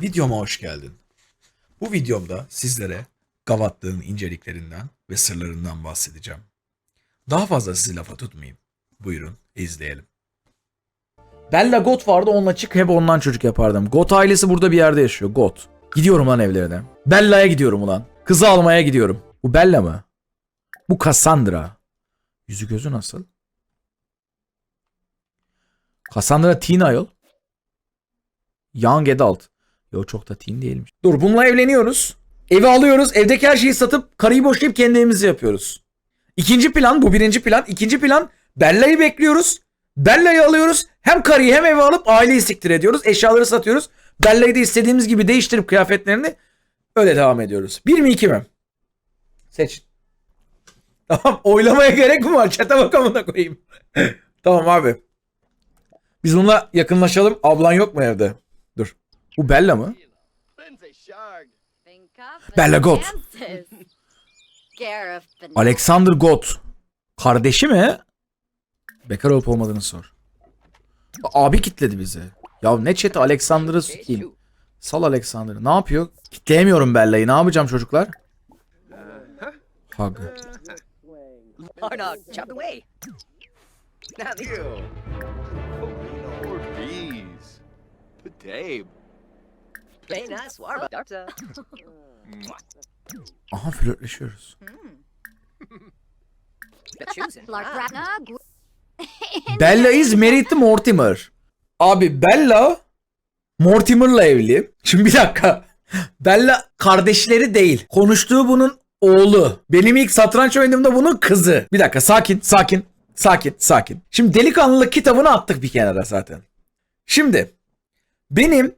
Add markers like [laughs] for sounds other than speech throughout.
Videoma hoş geldin. Bu videomda sizlere gavatlığın inceliklerinden ve sırlarından bahsedeceğim. Daha fazla sizi lafa tutmayayım. Buyurun izleyelim. Bella Got vardı onunla çık hep ondan çocuk yapardım. Got ailesi burada bir yerde yaşıyor. Got. Gidiyorum lan evlerine. Bella'ya gidiyorum ulan. Kızı almaya gidiyorum. Bu Bella mı? Bu Cassandra. Yüzü gözü nasıl? Cassandra teen ayol. Young adult. Yo çok da teen değilmiş. Dur bununla evleniyoruz. Evi alıyoruz. Evdeki her şeyi satıp karıyı boşayıp kendi evimizi yapıyoruz. İkinci plan bu birinci plan. İkinci plan Bella'yı bekliyoruz. Bella'yı alıyoruz. Hem karıyı hem evi alıp aileyi siktir ediyoruz. Eşyaları satıyoruz. Bella'yı da istediğimiz gibi değiştirip kıyafetlerini öyle devam ediyoruz. Bir mi iki mi? Seç. [laughs] Tamam oylamaya gerek mi var? Çete bakamına koyayım. [laughs] tamam abi. Biz bununla yakınlaşalım. Ablan yok mu evde? Bu Bella mı? Bella Benoit. Alexander Gott. Kardeşi mi? Bekar olup olmadığını sor. Abi kitledi bizi. Ya ne chat'i Alexander'ı sikeyim. Sal Alexander'ı. Ne yapıyor? Kitleyemiyorum Bella'yı. Ne yapacağım çocuklar? Hug. Now Aha flörtleşiyoruz. Ah. [laughs] Bella is married to Mortimer. Abi Bella Mortimer'la evli. Şimdi bir dakika. Bella kardeşleri değil. Konuştuğu bunun oğlu. Benim ilk satranç oynadığımda bunun kızı. Bir dakika sakin sakin sakin sakin. Şimdi delikanlılık kitabını attık bir kenara zaten. Şimdi benim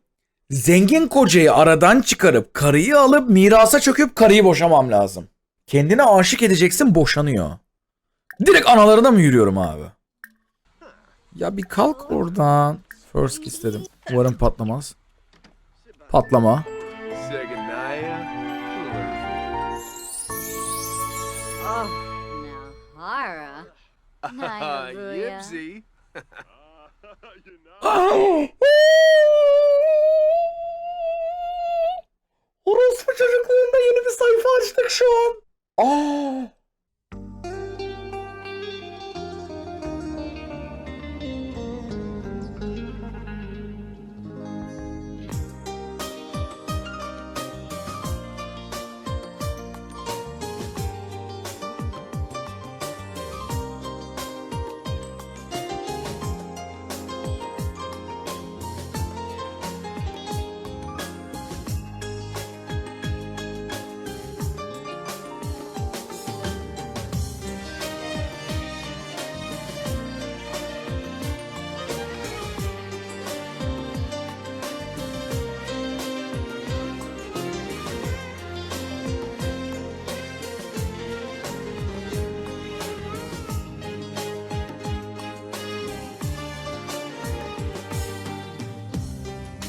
zengin kocayı aradan çıkarıp karıyı alıp mirasa çöküp karıyı boşamam lazım. Kendine aşık edeceksin boşanıyor. Direkt analarına mı yürüyorum abi? Ya bir kalk oradan. First kiss dedim. Umarım patlamaz. Patlama. Oh, Nahara. Orospu çocukluğunda yeni bir sayfa açtık şu an. Aa.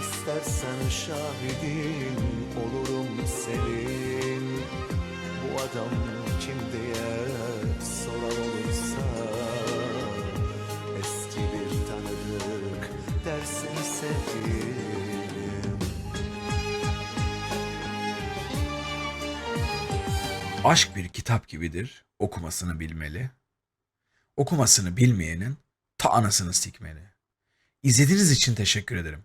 İstersen şahidin olurum senin Bu adam kim diye soran olursa Eski bir tanıdık dersin sevgilim Aşk bir kitap gibidir. Okumasını bilmeli. Okumasını bilmeyenin ta anasını sikmeli. İzlediğiniz için teşekkür ederim.